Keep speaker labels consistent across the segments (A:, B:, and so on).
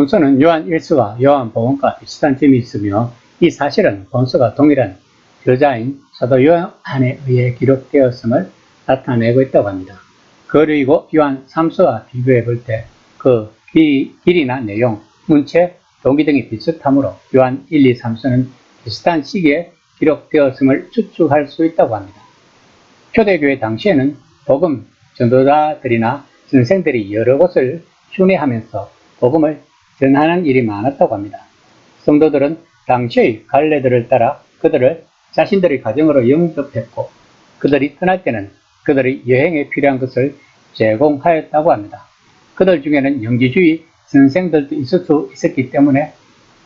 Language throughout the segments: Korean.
A: 본서는 요한 1서와 요한 복음과 비슷한 점이 있으며 이 사실은 본서가 동일한 저자인 사도 요한에 의해 기록되었음을 나타내고 있다고 합니다. 그리고 요한 3서와 비교해 볼 때 그 길이나 내용, 문체, 동기 등이 비슷하므로 요한 1, 2, 3서는 비슷한 시기에 기록되었음을 추측할 수 있다고 합니다. 초대교회 당시에는 복음 전도자들이나 선생들이 여러 곳을 순회하면서 복음을 전하는 일이 많았다고 합니다. 성도들은 당시의 갈래들을 따라 그들을 자신들의 가정으로 영접했고 그들이 떠날 때는 그들이 여행에 필요한 것을 제공하였다고 합니다. 그들 중에는 영지주의 선생들도 있을 수 있었기 때문에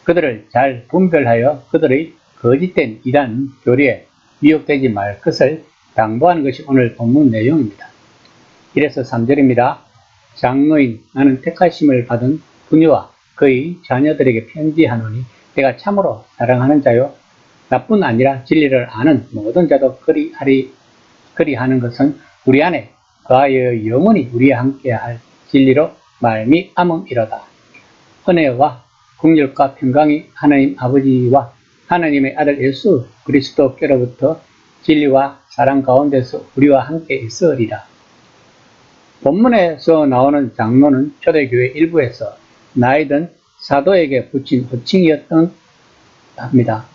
A: 그들을 잘 분별하여 그들의 거짓된 이단 교리에 미혹되지 말 것을 당부하는 것이 오늘 본문 내용입니다. 이래서 3절입니다. 장로인 나는 택하심을 받은 부녀와 그의 자녀들에게 편지하노니 내가 참으로 사랑하는 자요 나뿐 아니라 진리를 아는 모든 자도 그리하리 그리하는 것은 우리 안에 그하여 영원히 우리와 함께할 진리로 말미암음이로다. 은혜와 국률과 평강이 하나님 아버지와 하나님의 아들 예수 그리스도께로부터 진리와 사랑 가운데서 우리와 함께 있으리라. 본문에서 나오는 장로는 초대교회 일부에서 나이든 사도에게 붙인 호칭이었던 합니다.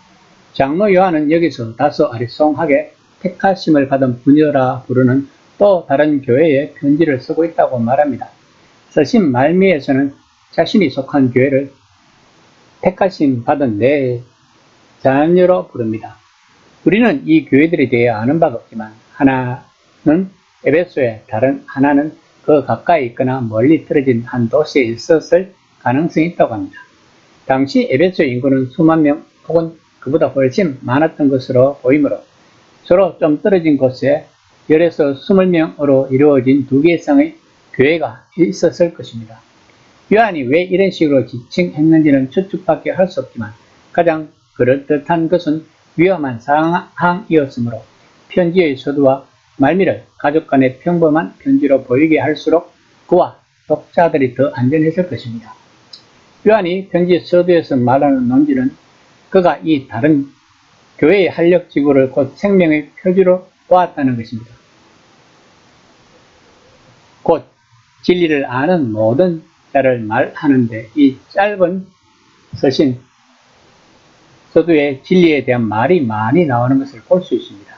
A: 장로 요한은 여기서 다소 아리송하게 택하심을 받은 부녀라 부르는 또 다른 교회에 편지를 쓰고 있다고 말합니다. 서신 말미에서는 자신이 속한 교회를 택하심 받은 내 자녀로 부릅니다. 우리는 이 교회들에 대해 아는 바가 없지만 하나는 에베소에 다른 하나는 그 가까이 있거나 멀리 떨어진 한 도시에 있었을 가능성이 있다고 합니다. 당시 에베소 인구는 수만 명 혹은 그보다 훨씬 많았던 것으로 보이므로 서로 좀 떨어진 곳에 열에서 스물 명으로 이루어진 두 개 이상의 교회가 있었을 것입니다. 요한이 왜 이런 식으로 지칭했는지는 추측밖에 할 수 없지만 가장 그럴듯한 것은 위험한 상황이었으므로 편지의 서두와 말미를 가족 간의 평범한 편지로 보이게 할수록 그와 독자들이 더 안전했을 것입니다. 요한이 편지 서두에서 말하는 논지는 그가 이 다른 교회의 한력 지구를 곧 생명의 표지로 보았다는 것입니다. 곧 진리를 아는 모든 자를 말하는데 이 짧은 서신 서두에 진리에 대한 말이 많이 나오는 것을 볼 수 있습니다.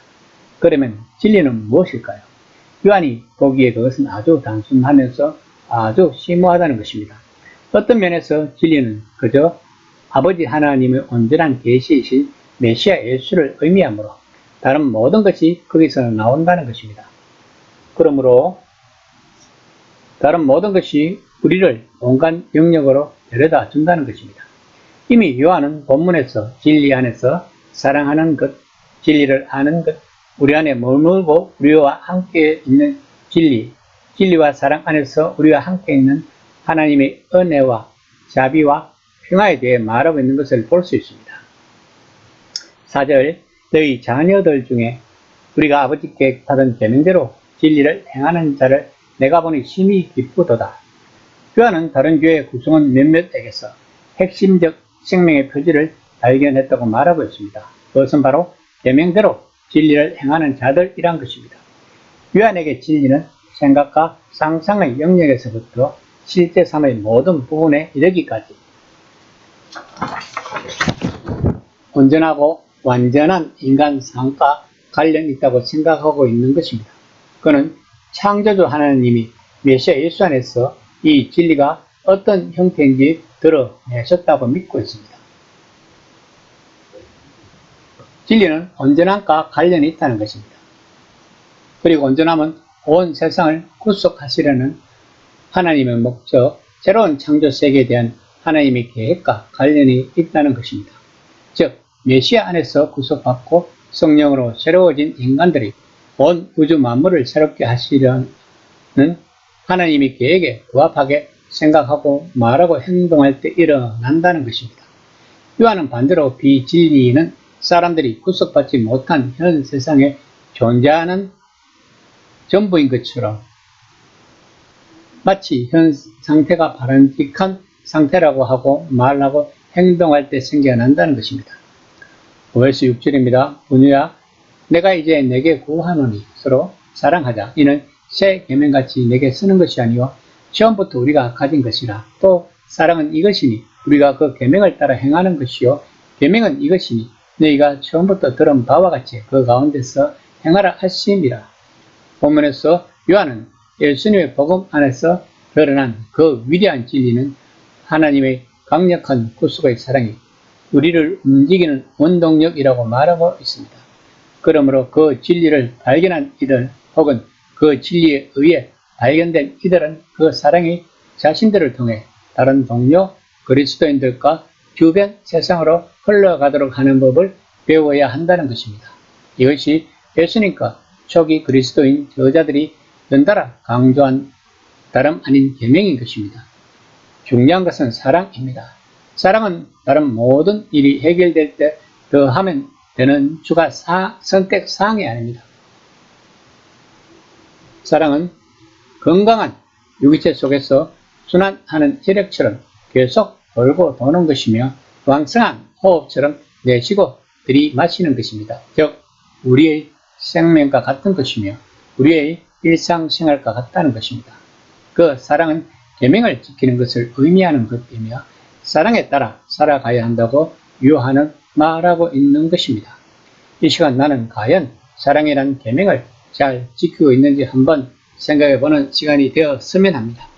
A: 그러면 진리는 무엇일까요? 요한이 보기에 그것은 아주 단순하면서 아주 심오하다는 것입니다. 어떤 면에서 진리는 그저 아버지 하나님의 온전한 계시이신 메시아 예수를 의미하므로 다른 모든 것이 거기서 나온다는 것입니다. 그러므로 다른 모든 것이 우리를 온갖 영역으로 데려다 준다는 것입니다. 이미 요한은 본문에서 진리 안에서 사랑하는 것, 진리를 아는 것, 우리 안에 머물고 우리와 함께 있는 진리, 진리와 사랑 안에서 우리와 함께 있는 하나님의 은혜와 자비와 평화에 대해 말하고 있는 것을 볼 수 있습니다. 4절 너희 자녀들 중에 우리가 아버지께 받은 계명대로 진리를 행하는 자를 내가 보니 심히 기쁘도다. 교환은 다른 교회 구성원 몇몇에게서 핵심적 생명의 표지를 발견했다고 말하고 있습니다. 그것은 바로 계명대로 진리를 행하는 자들이란 것입니다. 유한에게 진리는 생각과 상상의 영역에서부터 실제 삶의 모든 부분에 이르기까지 온전하고 완전한 인간 삶과 관련 있다고 생각하고 있는 것입니다. 그는 창조주 하나님이 메시아 예수 안에서 이 진리가 어떤 형태인지 드러내셨다고 믿고 있습니다. 진리는 온전함과 관련이 있다는 것입니다. 그리고 온전함은 온 세상을 구속하시려는 하나님의 목적, 새로운 창조 세계에 대한 하나님의 계획과 관련이 있다는 것입니다. 즉, 메시아 안에서 구속받고 성령으로 새로워진 인간들이 온 우주 만물을 새롭게 하시려는 하나님의 계획에 부합하게 생각하고 말하고 행동할 때 일어난다는 것입니다. 요한은 반대로 비진리는 사람들이 구속받지 못한 현 세상에 존재하는 전부인 것처럼 마치 현 상태가 바람직한 상태라고 하고 말하고 행동할 때 생겨난다는 것입니다. 5에서 6절입니다. 분유야 내가 이제 내게 구하노니 서로 사랑하자. 이는 새 계명같이 내게 쓰는 것이 아니요 처음부터 우리가 가진 것이라. 또 사랑은 이것이니 우리가 그 계명을 따라 행하는 것이요 계명은 이것이니 너희가 처음부터 들은 바와 같이 그 가운데서 행하라 하심이라. 본문에서 요한은 예수님의 복음 안에서 드러난 그 위대한 진리는 하나님의 강력한 구속의 사랑이 우리를 움직이는 원동력이라고 말하고 있습니다. 그러므로 그 진리를 발견한 이들 혹은 그 진리에 의해 발견된 이들은 그 사랑이 자신들을 통해 다른 동료 그리스도인들과 주변 세상으로 흘러가도록 하는 법을 배워야 한다는 것입니다. 이것이 예수님과 초기 그리스도인 저자들이 연달아 강조한 다름 아닌 계명인 것입니다. 중요한 것은 사랑입니다. 사랑은 다른 모든 일이 해결될 때 더하면 되는 주가 사, 선택 사항이 아닙니다. 사랑은 건강한 유기체 속에서 순환하는 혈액처럼 계속 돌고 도는 것이며 왕성한 호흡처럼 내쉬고 들이마시는 것입니다. 즉 우리의 생명과 같은 것이며 우리의 일상생활과 같다는 것입니다. 그 사랑은 계명을 지키는 것을 의미하는 것이며 사랑에 따라 살아가야 한다고 유하는 말하고 있는 것입니다. 이 시간 나는 과연 사랑이란 계명을 잘 지키고 있는지 한번 생각해 보는 시간이 되었으면 합니다.